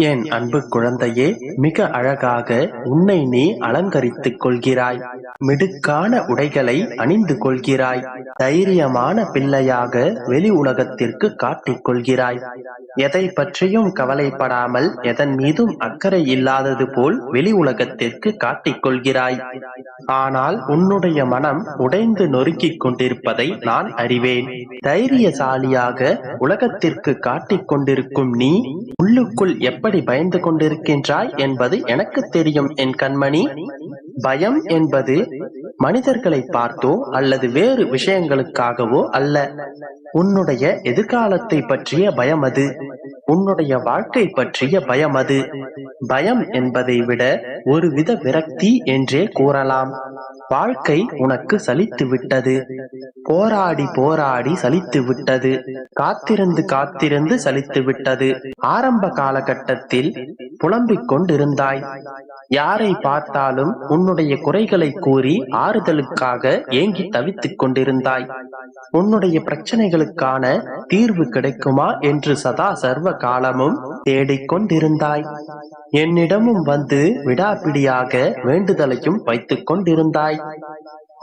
என் அன்பு குழந்தையே மிக அழகாக உன்னை நீ அலங்கரித்துக் கொள்கிறாய். மிடுக்கான உடைகளை அணிந்து கொள்கிறாய். தைரியமான பிள்ளையாக வெளி உலகத்திற்கு காட்டிக் கொள்கிறாய். எதை பற்றியும் கவலைப்படாமல் எதன் மீதும் அக்கறை இல்லாதது போல் வெளி உலகத்திற்கு காட்டிக் கொள்கிறாய். ஆனால் உன்னுடைய மனம் உடைந்து நொறுக்கிக் கொண்டிருப்பதை நான் அறிவேன். தைரியசாலியாக உலகத்திற்கு காட்டிக் கொண்டிருக்கும் நீ உள்ளுக்குள் எப்படி பயந்து கொண்டிருக்கின்றாய் என்பது எனக்கு தெரியும் என் கண்மணி. பயம் என்பது மனிதர்களை பார்த்தோ அல்லது வேறு விஷயங்களுக்காகவோ அல்ல. உன்னுடைய எதிர்காலத்தை பற்றிய பயம் அது. உன்னுடைய வாழ்க்கை பற்றிய பயம் அது. பயம் என்பதை விட ஒருவித விரக்தி என்றே கூறலாம். வாழ்க்கை உனக்கு சலித்து விட்டது போராடி போராடி சலித்து விட்டது காத்திருந்து காத்திருந்து சலித்து விட்டது ஆரம்ப காலகட்டத்தில் புலம்பிக் கொண்டிருந்தாய். யாரை பார்த்தாலும் உன்னுடைய குறைகளை கூறி ஆறுதலுக்காக ஏங்கி தவித்துக் கொண்டிருந்தாய். உன்னுடைய பிரச்சனைகளுக்கான தீர்வு கிடைக்குமா என்று சதா சர்வ காலமும் தேடிக்கொண்டிருந்தாய். என்னிடமும் வந்து விடாப்பிடியாக வேண்டுதலையும் வைத்துக் கொண்டிருந்தாய்.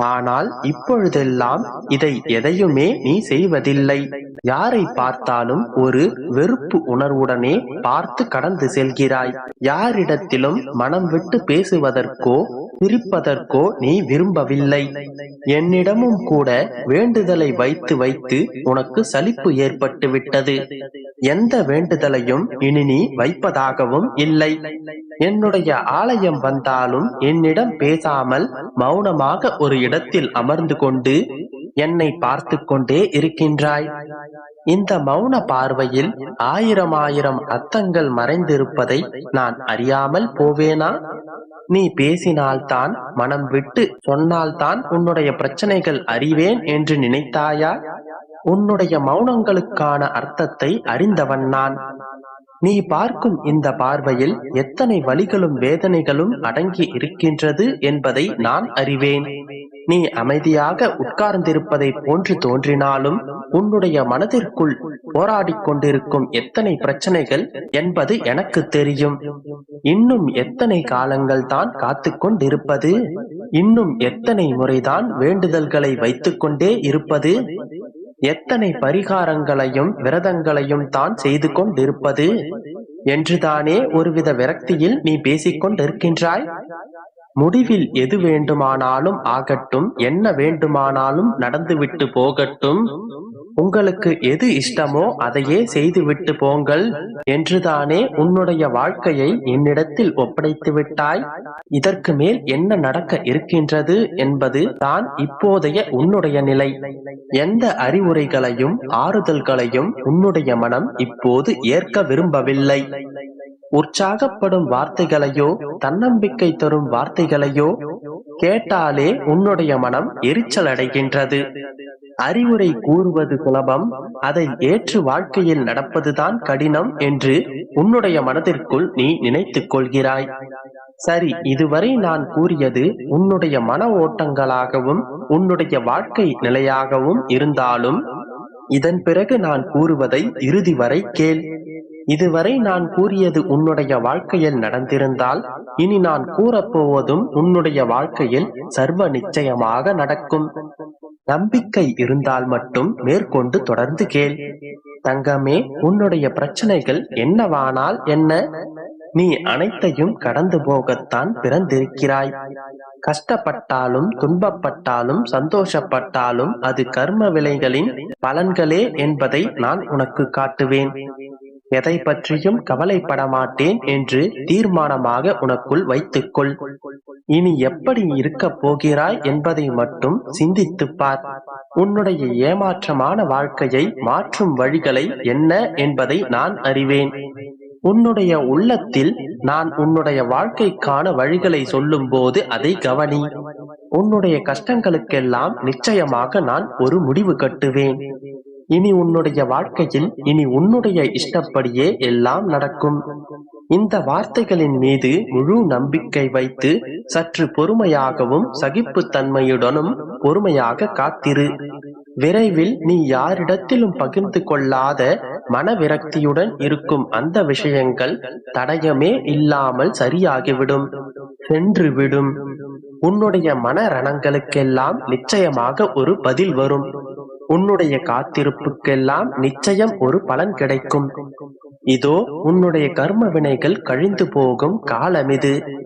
ஆனால் இப்பொழுதெல்லாம் இதை எதையுமே நீ செய்வதில்லை. யாரை பார்த்தாலும் ஒரு வெறுப்பு உணர்வுடனே பார்த்து கடந்து செல்கிறாய். யாரிடத்திலும் மனம் விட்டு பேசுவதற்கோ சிரிப்பதற்கோ நீ விரும்பவில்லை. என்னிடமும் கூட வேண்டுதலை வைத்து வைத்து உனக்கு சலிப்பு ஏற்பட்டு விட்டது எந்த வேண்டுதலையும் இனி நீ வைப்பதாகவும் இல்லை. என்னுடைய ஆலயம் வந்தாலும் என்னிடம் பேசாமல் மௌனமாக ஒரு இடத்தில் அமர்ந்து கொண்டு என்னை பார்த்து கொண்டே இருக்கின்றாய். இந்த மௌன பார்வையில் ஆயிரம் ஆயிரம் அர்த்தங்கள் மறைந்திருப்பதை நான் அறியாமல் போவேனா? நீ பேசினால்தான் மனம் விட்டு சொன்னால்தான் உன்னுடைய பிரச்சனைகள் அறிவேன் என்று நினைத்தாயா? உன்னுடைய மௌனங்களுக்கான அர்த்தத்தை அறிந்தவன் நான். நீ பார்க்கும் இந்த பார்வையில் எத்தனை வலிகளும் வேதனைகளும் அடங்கி இருக்கின்றது என்பதை நான் அறிவேன். நீ அமைதியாக உட்கார்ந்திருப்பதை போன்று தோன்றினாலும் உன்னுடைய மனதிற்குள் போராடிக் கொண்டிருக்கும் எத்தனை பிரச்சனைகள் என்பது எனக்கு தெரியும். இன்னும் எத்தனை காலங்கள் தான் காத்து கொண்டிருப்பது? இன்னும் எத்தனை முறைதான் வேண்டுதல்களை வைத்துக் கொண்டே இருப்பது? எத்தனை பரிகாரங்களையும் விரதங்களையும் தான் செய்து கொண்டிருப்பது? என்றுதானே ஒருவித விரக்தியில் நீ பேசிக் கொண்டிருக்கின்றாய்? முடிவில் எது வேண்டுமானாலும் ஆகட்டும் என்ன வேண்டுமானாலும் நடந்துவிட்டு போகட்டும். உங்களுக்கு எது இஷ்டமோ அதையே செய்துவிட்டு போங்கள் என்றுதானே உன்னுடைய வாழ்க்கையை என்னிடத்தில் ஒப்படைத்து விட்டாய்? இதற்கு மேல் என்ன நடக்க இருக்கின்றது என்பது தான் இப்போதைய உன்னுடைய நிலை. எந்த அறிவுரைகளையும் ஆறுதல்களையும் உன்னுடைய மனம் இப்போது ஏற்க விரும்பவில்லை. உற்சாகப்படும் வார்த்தைகளையோ தன்னம்பிக்கை தரும் வார்த்தைகளையோ கேட்டாலே உன்னுடைய மனம் எரிச்சல் அடைகின்றது. அறிவுரை கூறுவது சுலபம் அதை ஏற்று வாழ்க்கையில் நடப்பதுதான் கடினம் என்று உன்னுடைய மனதிற்குள் நீ நினைத்துக் கொள்கிறாய். சரி இதுவரை நான் கூறியது உன்னுடைய மன ஓட்டங்களாகவும் உன்னுடைய வாழ்க்கை நிலையாகவும் இருந்தாலும் இதன் பிறகு நான் கூறுவதை இறுதி வரை கேள். இதுவரை நான் கூறியது உன்னுடைய வாழ்க்கையில் நடந்திருந்தால் இனி நான் கூறப்போவதும் உன்னுடைய வாழ்க்கையில் சர்வ நிச்சயமாக நடக்கும். நம்பிக்கை இருந்தால் மட்டும் மேற்கொண்டு தொடர்ந்து கேள். தங்கமே உன்னுடைய பிரச்சனைகள் என்னவானால் என்ன? நீ அனைத்தையும் கடந்து போகத்தான் பிறந்திருக்கிறாய். கஷ்டப்பட்டாலும் துன்பப்பட்டாலும் சந்தோஷப்பட்டாலும் அது கர்ம விலைகளின் பலன்களே என்பதை நான் உனக்கு காட்டுவேன். எதை பற்றியும் கவலைப்பட மாட்டேன் என்று தீர்மானமாக உனக்குள் வைத்துக்கொள். இனி எப்படி இருக்கப் போகிறாய் என்பதை மட்டும் சிந்தித்துப் பார். உன்னுடைய ஏமாற்றமான வாழ்க்கையை மாற்றும் வழிகளை என்ன என்பதை நான் அறிவேன். உன்னுடைய உள்ளத்தில் நான் உன்னுடைய வாழ்க்கைக்கான வழிகளை சொல்லும் போது அதை கவனி. உன்னுடைய கஷ்டங்களுக்கெல்லாம் நிச்சயமாக நான் ஒரு முடிவு கட்டுவேன். இனி உன்னுடைய வாழ்க்கையில் இனி உன்னுடைய இஷ்டப்படியே எல்லாம் நடக்கும். இந்த வார்த்தைகளின் மீது முழு நம்பிக்கை வைத்து சற்று பொறுமையாகவும் சகிப்புத்தன்மையுடனும் பொறுமையாக காத்திரு. விரைவில் நீ யாரிடத்திலும் பகிர்ந்து கொள்ளாத மனவிரக்தியுடன் இருக்கும் அந்த விஷயங்கள் தடயமே இல்லாமல் சரியாகிவிடும் சென்றுவிடும். உன்னுடைய மன ரணங்களுக்கெல்லாம் நிச்சயமாக ஒரு பதில் வரும். உன்னுடைய காத்திருப்புக்கெல்லாம் நிச்சயம் ஒரு பலன் கிடைக்கும். இதோ உன்னுடைய கர்ம வினைகள் கழிந்து போகும் காலமிது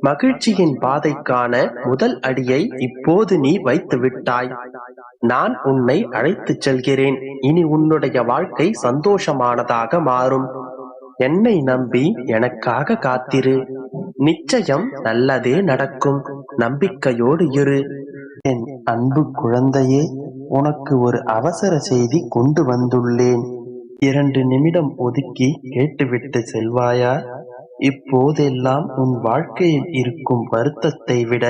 மகிழ்ச்சியின் பாதைக்கான முதல் அடியை இப்போது நீ வைத்து விட்டாய். நான் உன்னை அழைத்துச் செல்கிறேன். இனி உன்னுடைய வாழ்க்கை சந்தோஷமானதாக மாறும். என்னை நம்பி எனக்காக காத்திரு. நிச்சயம் நல்லதே நடக்கும். நம்பிக்கையோடு இரு. என் அன்பு குழந்தையே. உனக்கு ஒரு அவசர செய்தி கொண்டு வந்துள்ளேன். இரண்டு நிமிடம் ஒதுக்கி கேட்டுவிட்டு செல்வாயா? இப்போதெல்லாம் உன் வாழ்க்கையில் இருக்கும் வருத்தத்தை விட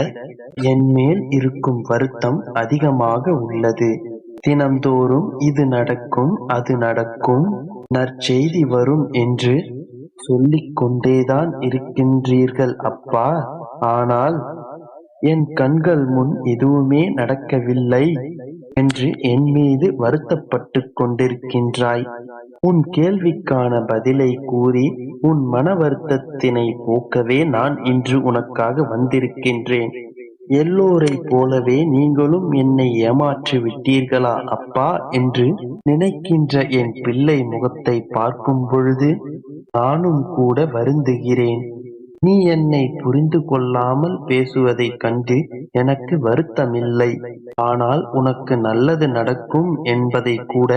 என் மேல் இருக்கும் வருத்தம் அதிகமாக உள்ளது. தினம்தோறும் இது நடக்கும் அது நடக்கும். நற்செய்தி வரும் என்று சொல்லிக் கொண்டேதான் இருக்கின்றீர்கள் அப்பா. ஆனால் என் கண்கள் முன் எதுவுமே நடக்கவில்லை. என்று என் மீது வருத்தப்பட்டுக் கொண்டிருக்கின்றாய். உன் கேள்விக்கான பதிலை கூறி உன் மன வருத்தத்தினை போக்கவே நான் இன்று உனக்காக வந்திருக்கின்றேன். எல்லோரை போலவே நீங்களும் என்னை ஏமாற்றி விட்டீர்களா அப்பா? என்று நினைக்கின்ற என் பிள்ளை முகத்தை பார்க்கும் பொழுது நானும் கூட வருந்துகிறேன். நீ என்னை புரிந்து கொள்ளாமல் பேசுவதைக் கண்டு எனக்கு வருத்தமில்லை. ஆனால் உனக்கு நல்லது நடக்கும் என்பதை கூட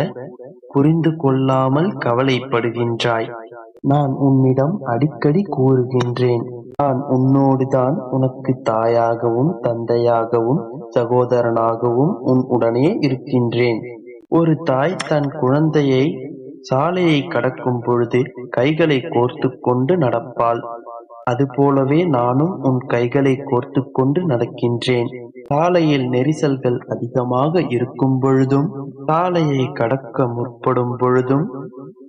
புரிந்து கொள்ளாமல் கவலைப்படுகின்றாய். நான் உன்னிடம் அடிக்கடி கூறுகின்றேன். நான் உன்னோடுதான் உனக்கு தாயாகவும் தந்தையாகவும் சகோதரனாகவும் உன் உடனே இருக்கின்றேன். ஒரு தாய் தன் குழந்தையை சாலையை கடக்கும் பொழுது கைகளை கோர்த்து கொண்டு நடப்பாள். அதுபோலவே நானும் உன் கைகளை கோர்த்து கொண்டு நடக்கின்றேன். சாலையில் நெரிசல்கள் அதிகமாக இருக்கும் பொழுதும் சாலையை கடக்க முற்படும் பொழுதும்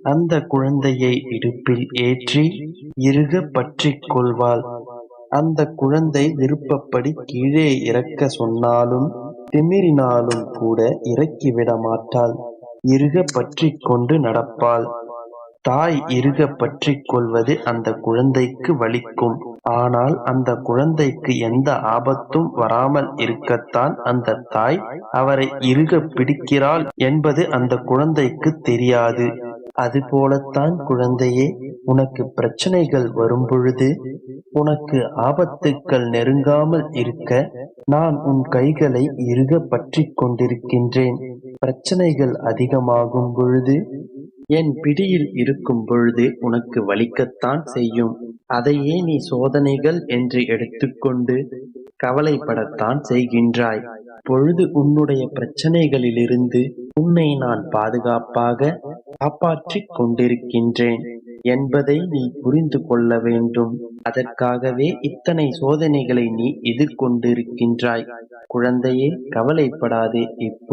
அந்த குழந்தையை இடுப்பில் ஏற்றி இறுக பற்றிக் கொள்வாள். அந்த குழந்தை விருப்பப்படி கீழே இறக்க சொன்னாலும் திமிரினாலும் கூட இறக்கிவிட மாட்டாள். இறுக பற்றி கொண்டு நடப்பாள். தாய் இறுக பற்றிக் கொள்வது அந்த குழந்தைக்கு வலிக்கும். ஆனால் அந்த குழந்தைக்கு எந்த ஆபத்தும் வராமல் இருக்கத்தான் அந்த தாய் அவரை இறுக பிடிக்கிறாள் என்பது அந்த குழந்தைக்கு தெரியாது. அதுபோலத்தான் குழந்தையே உனக்கு பிரச்சனைகள் வரும் பொழுது உனக்கு ஆபத்துக்கள் நெருங்காமல் இருக்க நான் உன் கைகளை இறுகப் பற்றிக் கொண்டிருக்கின்றேன். பிரச்சனைகள் அதிகமாகும் பொழுது என் பிடியில் இருக்கும் பொழுது உனக்கு வலிக்கத்தான் செய்யும். அதையே நீ சோதனைகள் என்று எடுத்துக்கொண்டு கவலைப்படத்தான் செய்கின்றாய். பொழுது உன்னுடைய பிரச்சனைகளிலிருந்து உன்னை நான் பாதுகாப்பாக காப்பாற்றிக் கொண்டிருக்கின்றேன் என்பதை நீ புரிந்து கொள்ள வேண்டும். அதற்காகவே இத்தனை சோதனைகளை நீ எதிர்கொண்டிருக்கின்றாய். குழந்தையே கவலைப்படாதே இப்போ